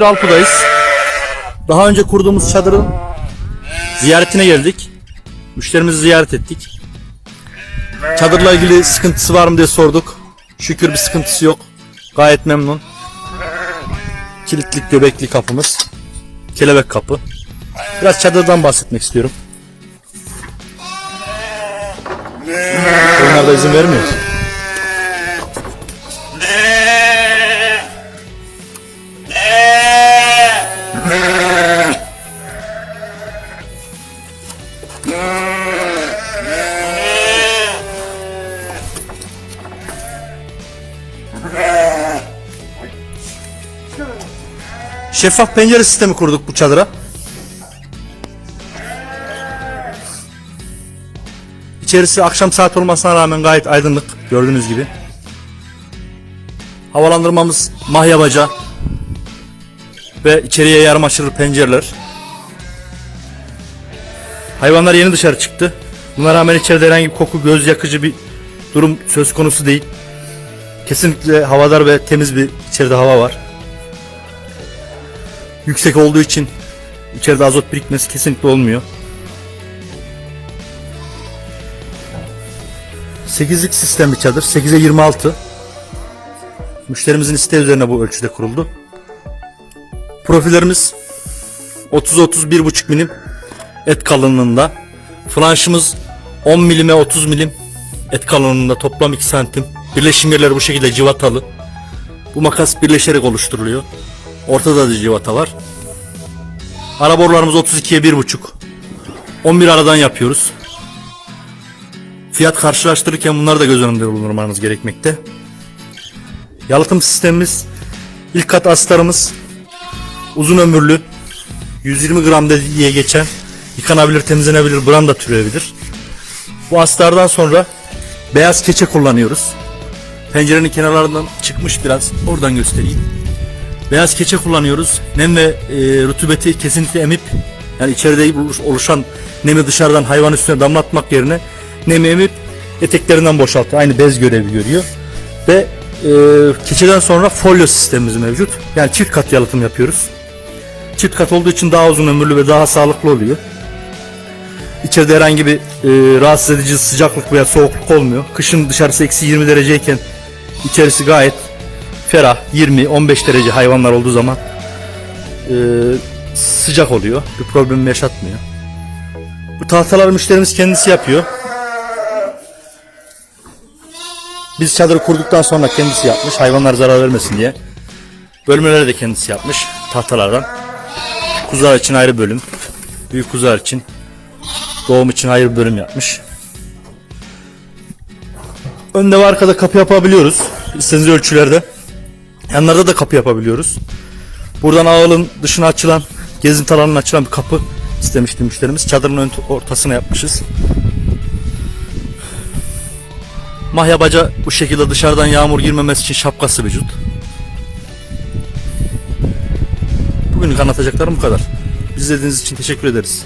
Alpu'dayız. Daha önce kurduğumuz çadırın ziyaretine geldik. Müşterimizi ziyaret ettik. Çadırla ilgili sıkıntısı var mı diye sorduk. Şükür bir sıkıntısı yok. Gayet memnun. Kilitlik göbekli kapımız. Kelebek kapı. Biraz çadırdan bahsetmek istiyorum. Onlar da izin vermiyor. Şeffaf pencere sistemi kurduk bu çadıra. İçerisi akşam saat olmasına rağmen gayet aydınlık gördüğünüz gibi. Havalandırmamız mahya baca ve içeriye yarım açılır pencereler. Hayvanlar yeni dışarı çıktı. Buna rağmen içeride herhangi bir koku, göz yakıcı bir durum söz konusu değil. Kesinlikle havadar ve temiz bir içeride hava var. Yüksek olduğu için içeride azot birikmesi kesinlikle olmuyor. 8'lik sistem bir çadır. 8'e 26. Müşterimizin isteği üzerine bu ölçüde kuruldu. Profillerimiz 30-30 1.5 milim et kalınlığında. Flanşımız 10 milime 30 milim et kalınlığında toplam 2 santim. Birleşim yerleri bu şekilde civatalı. Bu makas birleşerek oluşturuluyor. Ortada da civata var. Ara borularımız 32'ye 1.5. 11 aradan yapıyoruz. Fiyat karşılaştırırken bunları da göz önünde bulundurmanız gerekmekte. Yalıtım sistemimiz ilk kat astarımız uzun ömürlü 120 gram diye geçen yıkanabilir temizlenebilir branda türevidir. Bu astardan sonra beyaz keçe kullanıyoruz. Pencerenin kenarlarından çıkmış biraz oradan göstereyim. Beyaz keçe kullanıyoruz. Nem ve e, rutubeti kesinlikle emip yani içeride oluş- oluşan nemi dışarıdan hayvan üstüne damlatmak yerine nemi emip eteklerinden boşaltıyor. Aynı bez görevi görüyor. Ve e, keçeden sonra folyo sistemimiz mevcut. Yani çift kat yalıtım yapıyoruz. Çift kat olduğu için daha uzun ömürlü ve daha sağlıklı oluyor. İçeride herhangi bir e, rahatsız edici sıcaklık veya soğukluk olmuyor. Kışın dışarısı eksi 20 dereceyken içerisi gayet ferah 20-15 derece hayvanlar olduğu zaman e, sıcak oluyor. Bir problem yaşatmıyor. Bu tahtaları müşterimiz kendisi yapıyor. Biz çadırı kurduktan sonra kendisi yapmış. Hayvanlar zarar vermesin diye. Bölmeleri de kendisi yapmış tahtalardan. Kuzular için ayrı bölüm. Büyük kuzular için doğum için ayrı bölüm yapmış. Önde ve arkada kapı yapabiliyoruz. İstediğiniz ölçülerde. Yanlarda da kapı yapabiliyoruz. Buradan ağılın dışına açılan, gezinti alanına açılan bir kapı istemişti müşterimiz. Çadırın ön ortasına yapmışız. Mahya baca bu şekilde dışarıdan yağmur girmemesi için şapkası vücut. Bugünlük anlatacaklarım bu kadar. İzlediğiniz için teşekkür ederiz.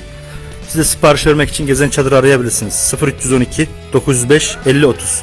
Size sipariş vermek için Gezen Çadır'ı arayabilirsiniz. 0312 905 50 30